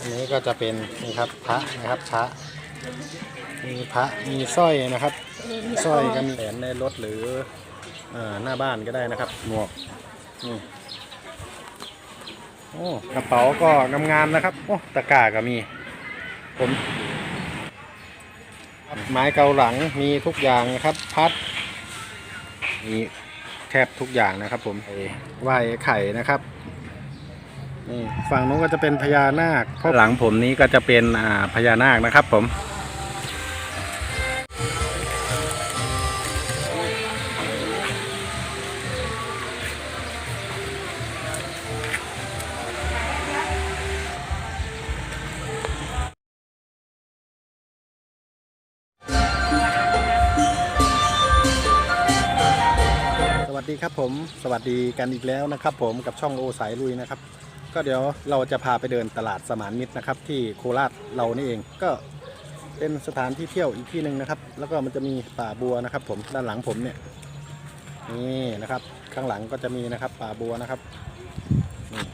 อันนี้ก็จะเป็นนี่ครับพระนะครับพระมีพระมีสร้อยนะครับสร้อยก็มีแขวนในรถหรืออ่หน้าบ้านก็ได้นะครับ หมวกนี่โอ้กระเป๋าก็งามๆนะครับโอ้ตะกร้าก็มีผมไม้เกาหลังมีทุกอย่างนะครับ พัด มีแทบทุกอย่างนะครับ ผมไหว้ไข่นะครับ นี่ฝั่งนู้นก็จะเป็นพญานาคเพราะหลังผมนี้ก็จะเป็นอ่าพญานาคนะครับผม สวัสดีครับผม สวัสดีกันอีกแล้วนะครับผมกับช่องโอสายลุยนะครับ ก็เดี๋ยวเราจะพาไปเดินตลาดสมานมิตรนะครับ ที่โคราชเรานี่เองก็เป็นสถานที่เที่ยวอีกที่หนึ่งนะครับ แล้วก็มันจะมีป่าบัวนะครับ ผมด้านหลังผมเนี่ยนี่นะครับ ข้างหลังก็จะมีนะครับ ป่าบัวนะครับนี่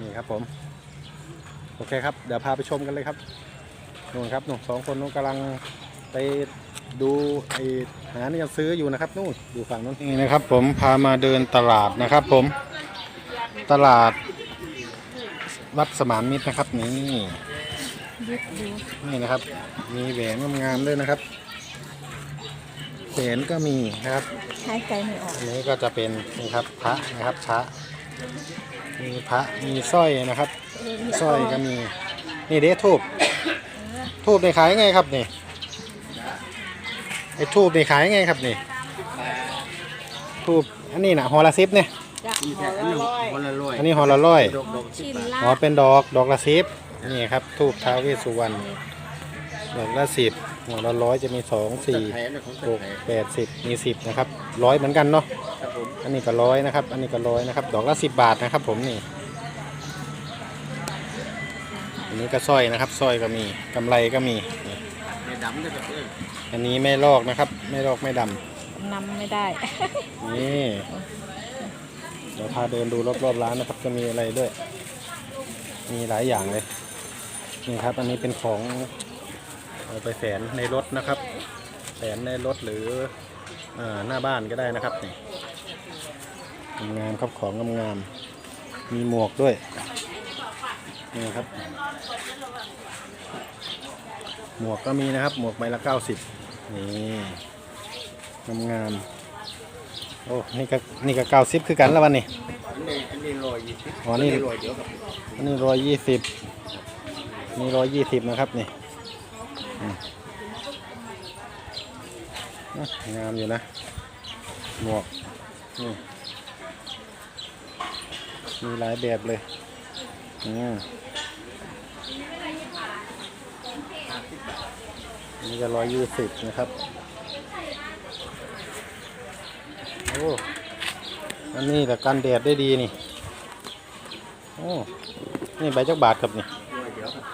นี่ครับผม โอเคครับ เดี๋ยวพาไปชมกันเลยครับนู่นครับนู่นสองคนนู้นกำลังไปดูไอหานี่ยังซื้ออยู่นะครับนู่นอยู่ฝั่งนู้นนี่นะครับ ผมพามาเดินตลาดนะครับ ผม ตลาดวัดสมานมิตรนะครับนี่ยึดดูนี่นะครับ มีแหวนงามๆด้วยนะครับแหวนก็มีนะครับหายใจไม่ออกอันนี้ก็จะเป็นนี่ครับพระนะครับพระมีพระมีสร้อยนะครับสร้อยก็มีนี่เด้ทูบทูบในขายไงครับนี่ไอ้ทูบในขายไงครับนี่ทูบอันนี้นะหอละสิบเนี่ย จะหัวละร้อยคนละร้อยอันนี้หอละร้อยชิ้นละหอเป็นดอกดอกละสิบนี่ครับทูบท้าวเวสสุวรรณดอกละสิบหัวละร้อยจะมีสองสี่แผลนะของหกแผลแปดสิบมีสิบนะครับร้อยเหมือนกันเนาะ ครับผมอันนี้ก็ร้อยนะครับ อันนี้ก็ร้อยนะครับ ดอกละสิบบาทนะครับ ผมนี่ อันนี้ก็สร้อยนะครับสร้อยก็มีกำไรก็มีนี่ในดำด้วยครับเอ้ยอันนี้ไม่ลอกนะครับ ไม่ลอกไม่ดำนำไม่ได้ นี่ เดี๋ยวพาเดินดูรอบๆร้านนะครับ จะมีอะไรด้วย มีหลายอย่างเลย นี่ครับ อันนี้เป็นของเอาไปแฝนในรถนะครับ แฝนในรถหรืออาหน้าบ้านก็ได้นะครับนี่งามครับของงามๆมีหมวกด้วยนี่ครับ หมวกก็มีนะครับ หมวกใบละเก้าสิบนี่งามๆ โอ้นี่ก็นี่ก็เก้าสิบคือกันแล้ววันนี้อันนี้อันนี้ร้อยยี่สิบอ๋อนี่ร้อยเดียวครับอันนี้ร้อยยี่สิบนี่ร้อยยี่สิบนะครับนี่อืมอะงามอยู่นะหมวกนี่มีหลายแบบเลยอืมอันนี่ก็ร้อยยี่สิบนะครับ โอ้อันนี้แต่กันแดดได้ดีนี่ โอ้ นี่ใบจักบาทครับนี่ร้อยเดียวครับ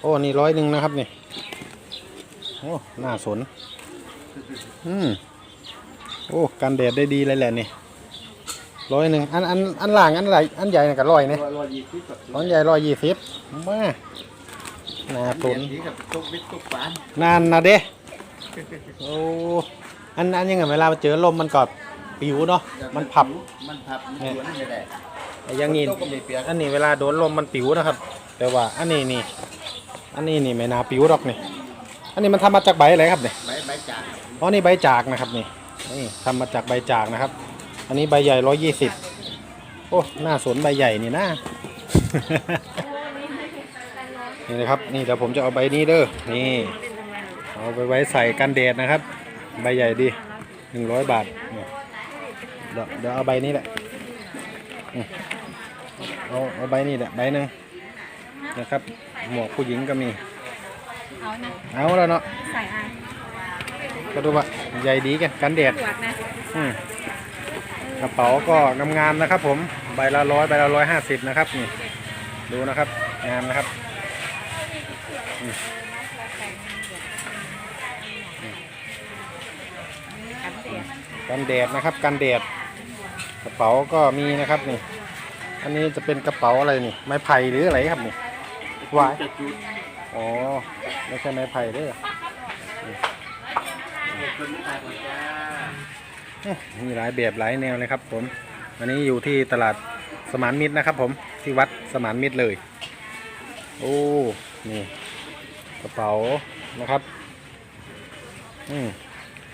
โอ้ นี่ร้อยหนึ่งนะครับนี่ โอ้ น่าสน อืม โอ้ กันแดดได้ดีเลยแหละนี่ร้อยหนึ่งอันอันอันล่างอันใหญ่อันใหญ่น่ะกับร้อยนี่ร้อยร้อยยี่สิบครับอันใหญ่ร้อยยี่สิบมาน่าสเหรียนญนี้ครับตุกวิทตุกฝานนานนะเด้โอ้ อันอันยังไงเวลาเจอลมมันก็ ปิวเนาะมันพับ มันพับมันสวนไม่ได้ไอ้อยังนี้ตุกก็ไม่เปียกอันนี้เวลาโดนลมมันปิวนะครับ แต่ว่าอันนี้นี่ อันนี้นี่ไม่นาปิวดอกนี่ อันนี้มันทำมาจากใบอะไรครับเนี่ยใบใบจากครับอ๋อนี่ใบจากนะครับนี่ นี่ทำมาจากใบจากนะครับ อันนี้ใบใหญ่ร้อยยี่สิบโอ้หน้าสนใบใหญ่นี่นะ นี่นะครับ นี่เดี๋ยวผมจะเอาใบนี้เด้อ นี่ เอาไปไว้ใส่กันแดดนะครับ ใบใหญ่ดีหนึ่งร้อยบาทเนี่ย เดี๋ยวเดี๋ยวเอาใบนี้แหละอืมเอาเอาใบนี้แหละใบหนึ่งนะครับ หมวกผู้หญิงก็มี เอานะเอาแล้วเนาะใส่อะก็ดูว่าใหญ่ดีกันกันแดดตรวจนะอืมกระเป๋าก็งามๆนะครับ ผมใบละร้อยใบละร้อยห้าสิบนะครับนี่ดูนะครับงามนะครับอืมกันเสียกันแดดนะครับกันแดด กระเป๋าก็มีนะครับนี่ อันนี้จะเป็นกระเป๋าอะไรนี่ ไม้ไผ่หรืออะไรครับนี่วายจะจุดอ๋อ ไม่ใช่ไม้ไผ่เด้อคนไม่ตายก่อนจ้าอื้อมีหลายแบบหลายแนวเลยครับผม อันนี้อยู่ที่ตลาดสมานมิตรนะครับ ผม ที่วัดสมานมิตรเลย โอ้ นี่ กระเป๋านะครับ อืม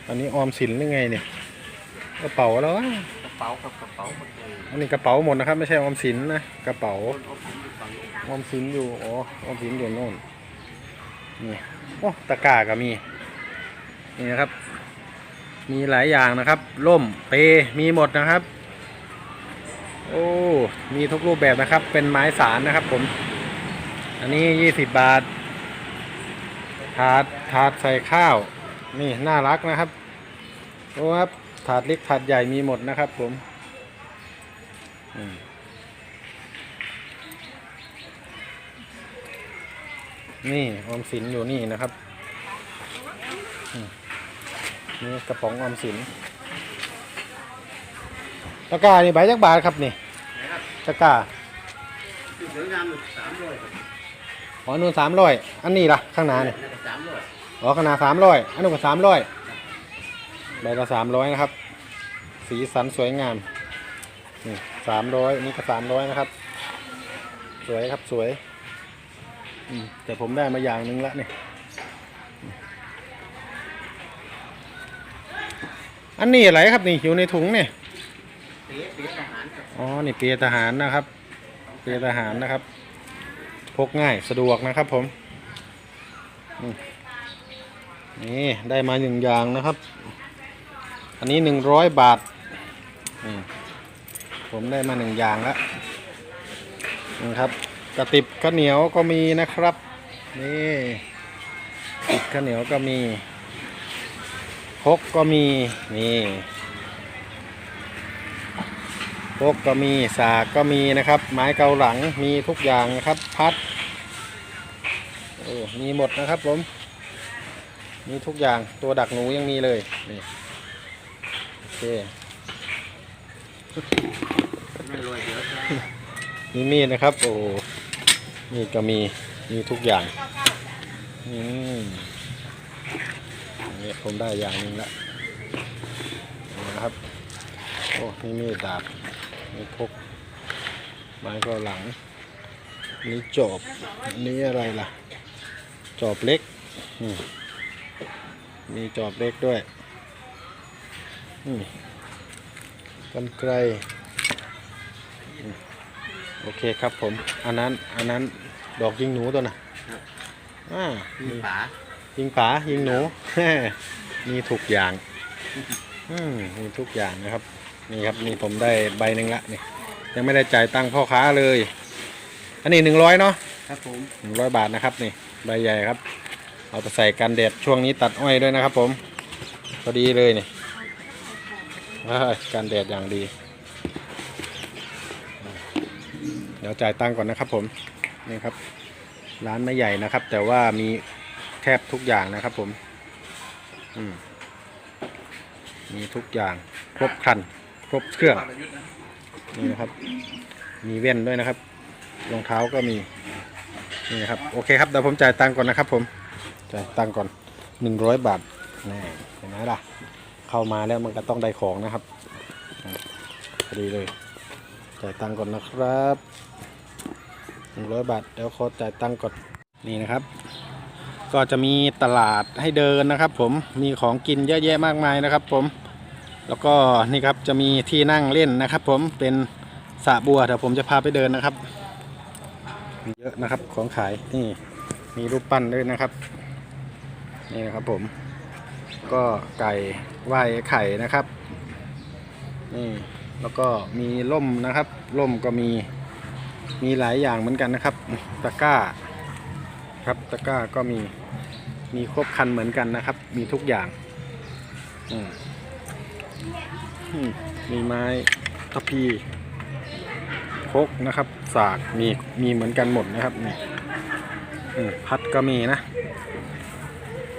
อันนี้ออมสินหรือไงเนี่ย กระเป๋าแล้ววะกระ เป๋ากับกระเป๋าก็คืออันนี้กระเป๋าหมดนะครับ ไม่ใช่ออมสินนะกระเป๋าคนอบผมอยู่ฝั่งนู้นออมสินอยู่อ๋อออมสินอยู่โน่นนี่โอ้ตะกร้าก็มีนี่นะครับ มีหลายอย่างนะครับร่มเปมีหมดนะครับ โอ้มีทุกรูปแบบนะครับ เป็นไม้สารนะครับผม อันนี้ยี่สิบบาท ถาดถาดใส่ข้าว นี่น่ารักนะครับ โอ้ครับ ถาดเล็กถาดใหญ่มีหมดนะครับผมอืมนี่ออมสินอยู่นี่นะครับอืมนี่กระป๋องออมสินตะกร้านี่ใบจักบาทครับนี่นะครับตะกร้าที่สวยงามสามร้อยครับอ๋อนู่นสามร้อยอันนี้ล่ะข้างหน้าเนี่ยนั่นก็สามร้อยอ๋อขนาดสามร้อยอันนู้นก็สามร้อย ใบละสามร้อยนะครับ สีสันสวยงามนี่สามร้อยนี่ก็สามร้อยนะครับ สวยครับสวยอืมแต่ผมได้มาอย่างหนึงละนี่อันนี้อะไรครับนี่อยู่ในถุงเนี่ยเตี๋ยเตี๋ยทหารครับอ๋อ นี่เปียทหารนะครับ เปียทหารนะครับ พกง่ายสะดวกนะครับผมอืมนี่ได้มาหนึ่งอย่างนะครับ อันนี้หนึ่งร้อยบาทผมได้มาหนึ่งอย่างแล้วนะครับกระติบข้าวเหนียวก็มีนะครับ นี่ติบข้าวเหนียวก็มีพกก็มีนี่พกก็มีสากก็มีนะครับ ไม้เกาหลังมีทุกอย่างนะครับ พัดโอ้มีหมดนะครับผมมีทุกอย่างตัวดักหนูยังมีเลยนี่ เคไม่รวยเดี๋ยวจ้ามีมีดนะครับ โอ้มีดก็มีมีทุกอย่างอืมอันนี่ผมได้อย่างหนึงละนี่นะครับ โอ้นี่มีดดาบนี่พกไม้ก็หลังนี่จอบอันนี่อะไรล่ะ จอบเล็กอืมมีจอบเล็กด้วยอืม กันไกลโอเคครับผม อันนั้น อันนั้นดอกยิงหนูตัวน่ะอ่ามีฝายิงฝายิงหนูมีทุกอย่าง อืมมีทุกอย่างนะครับ นี่ครับนี่ผมได้ใบหนึ่งละนี่ยังไม่ได้จ่ายตังค์พ่อค้าเลย อันนี้หนึ่งร้อยเนาะครับผมหนึ่งร้อยบาทนะครับนี่ใบใหญ่ครับ เอาไปใส่กันแดดช่วงนี้ตัดอ้อยด้วยนะครับผมพอดีเลยนี่ ว้ายกันแดดอย่างดี เดี๋ยวจ่ายตังก่อนนะครับผม นี่ครับ ร้านไม่ใหญ่นะครับ แต่ว่ามีแทบทุกอย่างนะครับผม อืมมีทุกอย่างครบครัน ครบเครื่อง นี่นะครับ มีเว่นด้วยนะครับ รองเท้าก็มี นี่นะครับ โอเคครับ เดี๋ยวผมจ่ายตังก่อนนะครับผม จ่ายตังก่อนหนึ่งร้อยบาทนี่เห็นไหมล่ะ เข้ามาแล้วมันก็ต้องได้ของนะครับพอดีเลย จ่ายตังก่อนนะครับหนึ่งร้อยบาทเดี๋ยวขอจ่ายตังก่อนนี่นะครับ ก็จะมีตลาดให้เดินนะครับ ผมมีของกินเยอะแยะมากมายนะครับ ผม แล้วก็นี่ครับจะมีที่นั่งเล่นนะครับ ผมเป็นสระบัวเดี๋ยวผมจะพาไปเดินนะครับมีเยอะนะครับของขายนี่มีรูปปั้นด้วยนะครับ นี่นะครับผม ก็ไก่ไหว้ไข่นะครับ นี่แล้วก็มีร่มนะครับร่มก็มีมีหลายอย่างเหมือนกันนะครับ ตะกร้า ครับตะกร้าก็มีมีครบคันเหมือนกันนะครับ มีทุกอย่างมีไม้ตะพีคกนะครับ สากมีมีเหมือนกันหมดนะครับนี่พัดก็มีนะ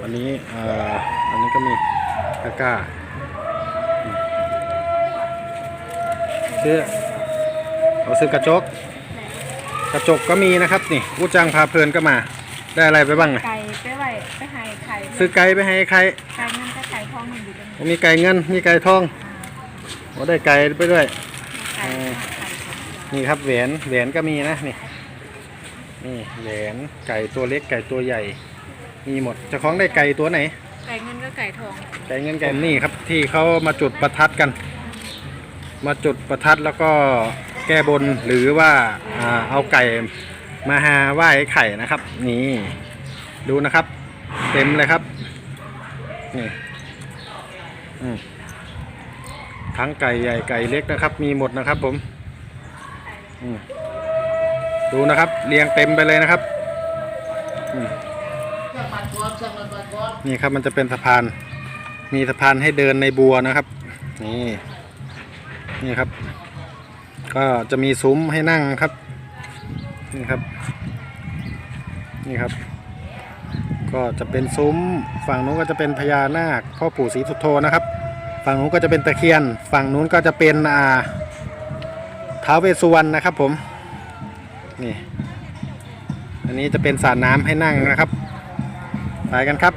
วันนี้เอ่ออันนี้ก็มีตะกร้าเสื้อโอเราซื้อกระจก กระจกก็มีนะครับนี่กูจังพาเพลินก็มา ได้อะไรไปบ้างนะไก่ไปไว้ไปให้ไข่ซื้อไก่ไปให้ใครไก่เงินก็ไก่ทองมันอยู่ตรงนี้มีไก่เงินมีไก่ทองโอ้ได้ไก่ไปด้วยไก่ไก่นี่ครับแหวนแหวนก็มีนะนี่นี่แหวนไก่ตัวเล็กไก่ตัวใหญ่ มีหมดเจะคล้าของได้ไก่ตัวไหน ไก่เงินก็ไก่ทองไก่เงินไก่นี่ครับ ที่เขามาจุดประทัดกัน มาจุดประทัดแล้วก็แก้บนหรือว่าอ่าเอาไก่มาหาไหว้ไข่นะครับ นี่ดูนะครับ เต็มเลยครับนี่อืมทั้งไก่ใหญ่ไก่เล็กนะครับ มีหมดนะครับ ผมอืมดูนะครับ เรียงเต็มไปเลยนะครับอืม นี่ครับมันจะเป็นสะพาน มีสะพานให้เดินในบัวนะครับ นี่ นี่ครับ ก็จะมีซุ้มให้นั่งครับ นี่ครับ นี่ครับ ก็จะเป็นซุ้ม ฝั่งนู้นก็จะเป็นพญานาคพ่อปู่ศรีสุโธนะครับ ฝั่งนู้นก็จะเป็นตะเคียน ฝั่งนู้นก็จะเป็นอ่าท้าวเวสสุวรรณนะครับผม นี่ อันนี้จะเป็นสระน้ำให้นั่งนะครับ ไปกันครับ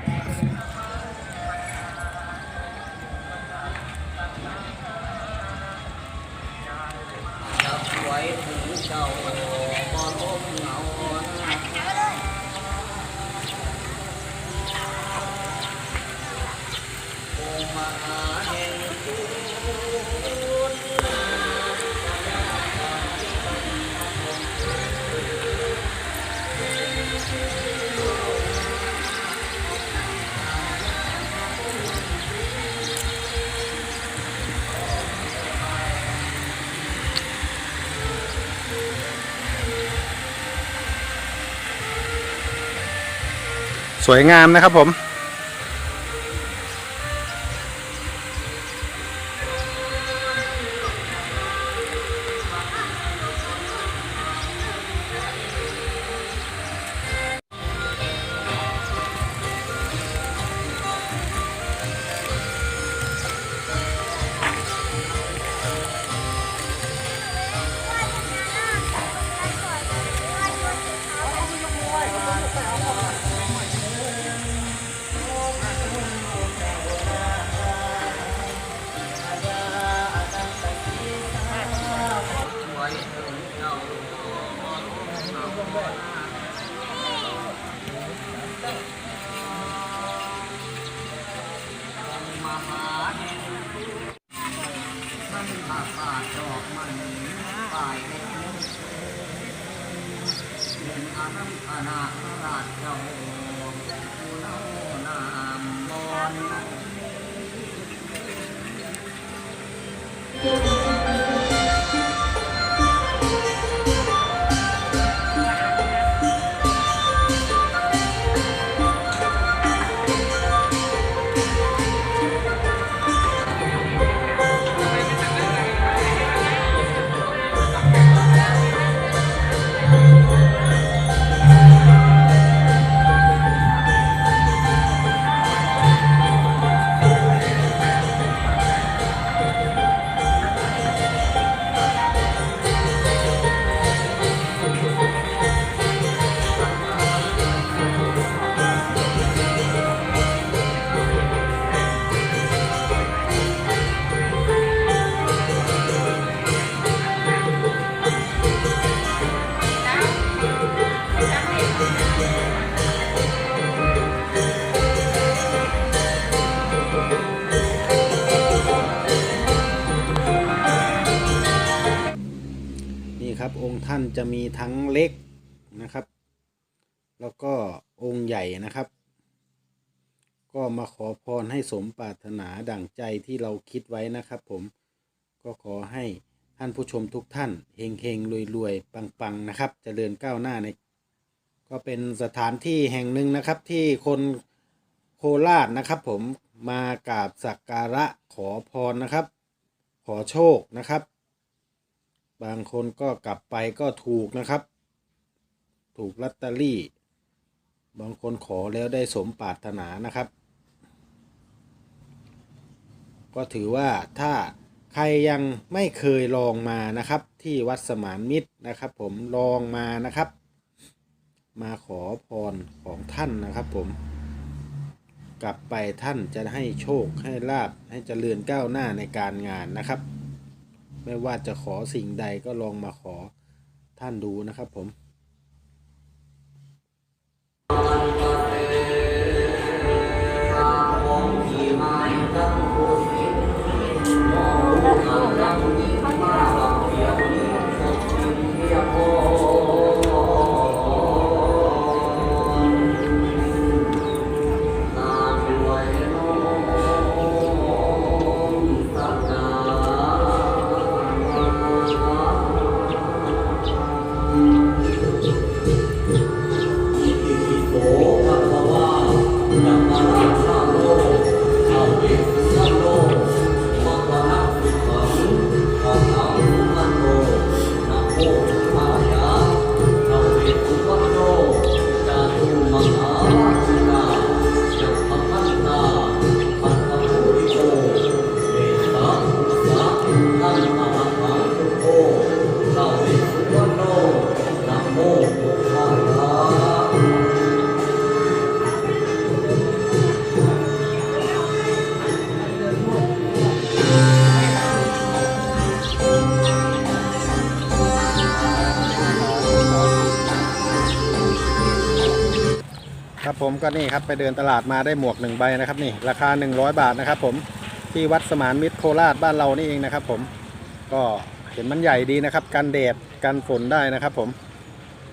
สวยงามนะครับผม เป็นอาณาอาราชเจ้าผู้เล่านามบอน ท่านจะมีทั้งเล็กนะครับ แล้วก็องค์ใหญ่นะครับ ก็มาขอพรให้สมปรารถนาดั่งใจที่เราคิดไว้นะครับ ผมก็ขอให้ท่านผู้ชมทุกท่านเฮงเฮงรวยรวยปังปังๆนะครับเจริญก้าวหน้าในก็เป็นสถานที่แห่งหนึ่งนะครับที่คนโคราชนะครับ ผมมากราบสักการะขอพรนะครับ ขอโชคนะครับ บางคนก็กลับไปก็ถูกนะครับ ถูกลอตเตอรี่ บางคนขอแล้วได้สมปรารถนานะครับ ก็ถือว่าถ้าใครยังไม่เคยลองมานะครับ ที่วัดสมานมิตรนะครับ ผมลองมานะครับ มาขอพรของท่านนะครับ ผม กลับไปท่านจะให้โชคให้ลาบให้เจริญก้าวหน้าในการงานนะครับ ไม่ว่าจะขอสิ่งใดก็ลองมาขอท่านดูนะครับผมครับผม ก็นี่ครับไปเดินตลาดมาได้หมวกหนึ่งใบนะครับนี่ราคา 100 บาทนะครับผมที่วัดสมานมิตรโคราชบ้านเรานี่เองนะครับ ผมก็เห็นมันใหญ่ดีนะครับกันแดดกันฝนได้นะครับ ผม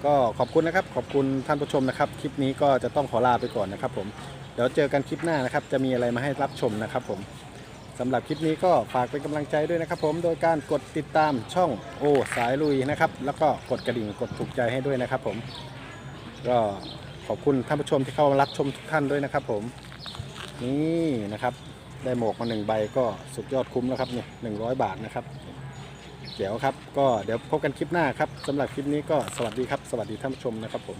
ก็ขอบคุณนะครับ ขอบคุณท่านผู้ชมนะครับ คลิปนี้ก็จะต้องขอลาไปก่อนนะครับ ผมเดี๋ยวเจอกันคลิปหน้านะครับ จะมีอะไรมาให้รับชมนะครับ ผมสำหรับคลิปนี้ก็ฝากเป็นกำลังใจด้วยนะครับ ผมโดยการกดติดตามช่องโอสายลุยนะครับ แล้วก็กดกระดิ่งกดถูกใจให้ด้วยนะครับ ผมก็ อบคุณท่านผู้ชมที่เข้ามารับชมทุกท่านด้วยนะครับ ผมนี่นะครับ ได้หมวกมาหนึ่งใบก็สุดยอดคุ้มแล้วครับเนี่ยหนึ่งร้อยบาทนะครับเจ๋วครับ ก็เดี๋ยวพบกันคลิปหน้าครับสำหรับคลิปนี้ก็สวัสดีครับ สวัสดีท่านผู้ชมนะครับผม